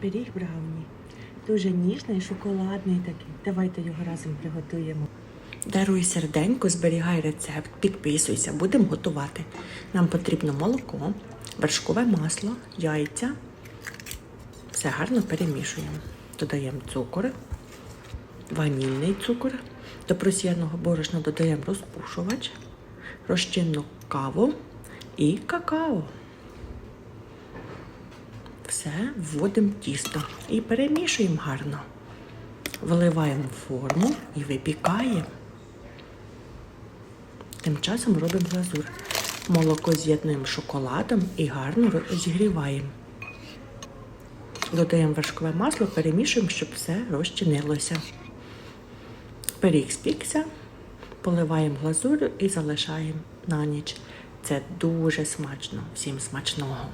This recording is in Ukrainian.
Пиріг брауні. Дуже ніжний, шоколадний такий. Давайте його разом приготуємо. Даруй серденько, зберігай рецепт, підписуйся, будемо готувати. Нам потрібно молоко, вершкове масло, яйця. Все гарно перемішуємо. Додаємо цукор, ванільний цукор. До просіяного борошна додаємо розпушувач, розчинну каву і какао. Все вводимо тісто і перемішуємо гарно. Виливаємо в форму і випікаємо. Тим часом робимо глазур. Молоко з'єднуємо шоколадом і гарно розігріваємо. Додаємо вершкове масло, перемішуємо, щоб все розчинилося. Пиріг спікся, поливаємо глазурю і залишаємо на ніч. Це дуже смачно. Всім смачного!